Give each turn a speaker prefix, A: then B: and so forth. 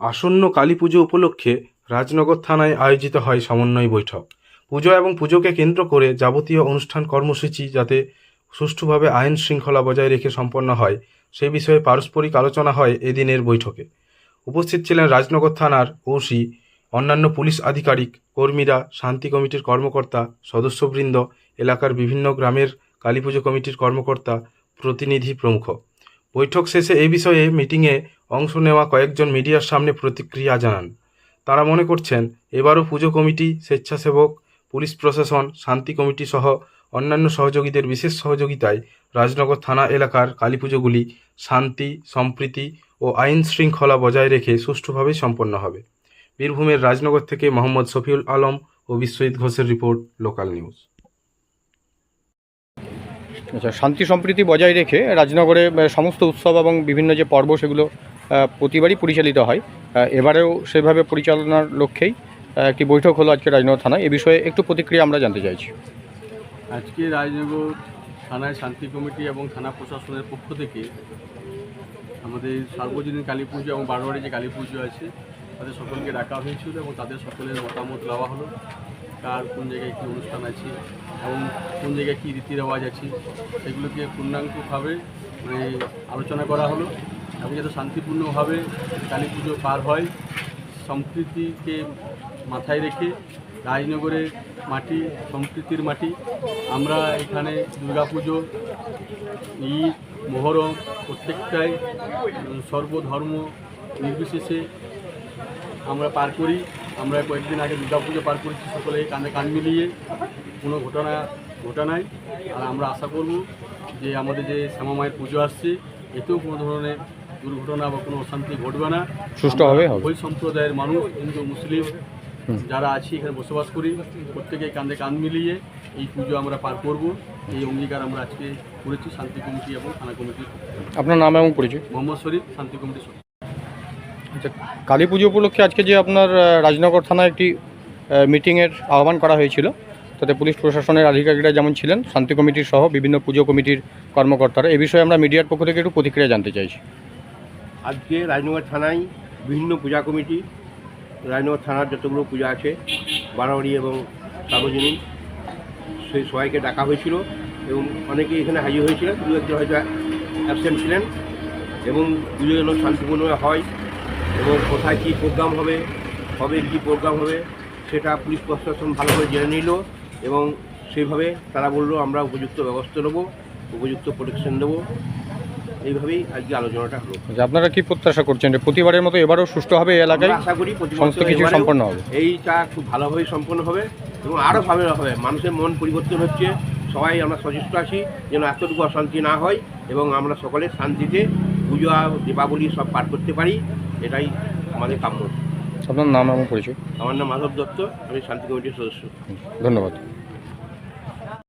A: আসন্ন কালী পুজো উপলক্ষে রাজনগর থানায় আয়োজিত হয় সমন্বয় বৈঠক। পুজো এবং পুজোকে কেন্দ্র করে যাবতীয় অনুষ্ঠান কর্মসূচি যাতে সুষ্ঠুভাবে আইন শৃঙ্খলা বজায় রেখে সম্পন্ন হয়, সে বিষয়ে পারস্পরিক আলোচনা হয় এদিনের বৈঠকে। উপস্থিত ছিলেন রাজনগর থানার ওসি, অন্যান্য পুলিশ আধিকারিক, কর্মীরা, শান্তি কমিটির কর্মকর্তা, সদস্যবৃন্দ, এলাকার বিভিন্ন গ্রামের কালী পুজো কমিটির কর্মকর্তা, প্রতিনিধি প্রমুখ। বৈঠক শেষে এই বিষয়ে মিটিংয়ে অংশ নেওয়া কয়েকজন মিডিয়ার সামনে প্রতিক্রিয়া জানান। তারা মনে করছেন, এবারও পুজো কমিটি, স্বেচ্ছাসেবক, পুলিশ প্রশাসন, শান্তি কমিটি সহ অন্যান্য সহযোগীদের বিশেষ সহযোগিতায় রাজনগর থানা এলাকার কালীপুজোগুলি শান্তি, সম্প্রীতি ও আইন শৃঙ্খলা বজায় রেখে সুষ্ঠুভাবে সম্পন্ন হবে। বীরভূমের রাজনগর থেকে মোহাম্মদ শফিউল আলম ও বিশ্বজিৎ ঘোষের রিপোর্ট, লোকাল নিউজ।
B: আচ্ছা শান্তি, সম্প্রীতি বজায় রেখে রাজনগরে সমস্ত উৎসব এবং বিভিন্ন যে পর্ব, সেগুলো প্রতিবারই পরিচালিত হয়। এবারেও সেভাবে পরিচালনার লক্ষ্যেই একটি বৈঠক হলো আজকে রাজনগর থানায়। এ বিষয়ে একটু প্রতিক্রিয়া আমরা জানতে চাইছি।
C: আজকে রাজনগর থানায় শান্তি কমিটি এবং থানা প্রশাসনের পক্ষ থেকে আমাদের সার্বজনীন কালী পুজো এবং বারোয়ারি যে কালী পুজো আছে, তাদের সকলকে ডাকা হয়েছিল এবং তাদের সকলের মতামত দেওয়া হলো। কার কোন জায়গায় কী অনুষ্ঠান আছে এবং কোন জায়গায় কী রীতি রেওয়াজ আছে, সেগুলোকে পূর্ণাঙ্গভাবে মানে আলোচনা করা হলো। এবং যাতে শান্তিপূর্ণভাবে কালী পুজো পার হয়, সম্প্রীতিকে মাথায় রেখে রাজনগরে মাটি, সম্প্রীতির মাটি। আমরা এখানে দুর্গাপুজো, ঈদ, মহরম প্রত্যেকটাই সর্বধর্ম নির্বিশেষে আমরা পার করি। আমরা কয়েকদিন আগে দুর্গাপুজো পার করেছি সকলে কানে কান মিলিয়ে। কোনো ঘটনা ঘটানায় আর আমরা আশা করব যে আমাদের যে শ্যামা মায়ের পুজো আসছে, এতেও কোনো ধরনের দুর্ঘটনা বা কোনো অশান্তি ঘটবে না।
B: সুষ্ঠুভাবে।
C: ওই সম্প্রদায়ের মানুষ হিন্দু মুসলিম যারা আছি এখানে বসবাস করি প্রত্যেকে কাঁধে কান মিলিয়ে এই পুজো আমরা পার করব। এই অঙ্গীকার আমরা আজকে করেছি শান্তি কমিটি এবং থানা কমিটি।
B: আপনার নাম এবং পরিচয়?
C: মোহাম্মদ শরীফ শান্তি কমিটি।
B: আচ্ছা কালী পুজো উপলক্ষে আজকে যে আপনার রাজনগর থানায় একটি মিটিংয়ের আহ্বান করা হয়েছিল তাতে পুলিশ প্রশাসনের আধিকারিকরা যেমন ছিলেন শান্তি কমিটির সহ বিভিন্ন পুজো কমিটির কর্মকর্তারা এ বিষয়ে আমরা মিডিয়ার পক্ষ থেকে একটু প্রতিক্রিয়া জানতে চাইছি।
D: আজকে রাজনগর থানায় বিভিন্ন পূজা কমিটি, রাজনগর থানার যতগুলো পূজা আছে, বারোয়ারি এবং সার্বজনীন, সেই সবাইকে ডাকা হয়েছিল এবং অনেকে এখানে হাজির হয়েছিলেন দু একজন হয়তো অ্যাবসেন্ট ছিলেন এবং পুজো যেন শান্তিপূর্ণভাবে হয় এবং কোথায় কী প্রোগ্রাম হবে, কবে কী প্রোগ্রাম হবে, সেটা পুলিশ প্রশাসন ভালোভাবে জেনে নিল এবং সেইভাবে তারা বলল, আমরা উপযুক্ত ব্যবস্থা নেব, উপযুক্ত প্রোটেকশন দেবো এইভাবেই আজকে আলোচনাটা হলো।
B: আচ্ছা আপনারা কি প্রত্যাশা করছেন যে প্রতিবারের মতো এবারও সুষ্ঠুভাবে এই এলাকায়?
D: আশা করি
B: সমস্ত কিছু সম্পন্ন হবে।
D: এইটা খুব ভালোভাবে সম্পন্ন হবে এবং আরও ভালো হবে। মানুষের মন পরিবর্তন হচ্ছে। সবাই আমরা সচেষ্ট আছি যেন এতটুকু অশান্তি না হয় এবং আমরা সকলে শান্তিতে পুজো দীপাবলি সব পার করতে পারি। এটাই আমাদের কাম্য।
B: আপনার নাম এবং পরিচয়?
D: আমার নাম মাধব দত্ত। আমি শান্তি কমিটির সদস্য।
B: ধন্যবাদ।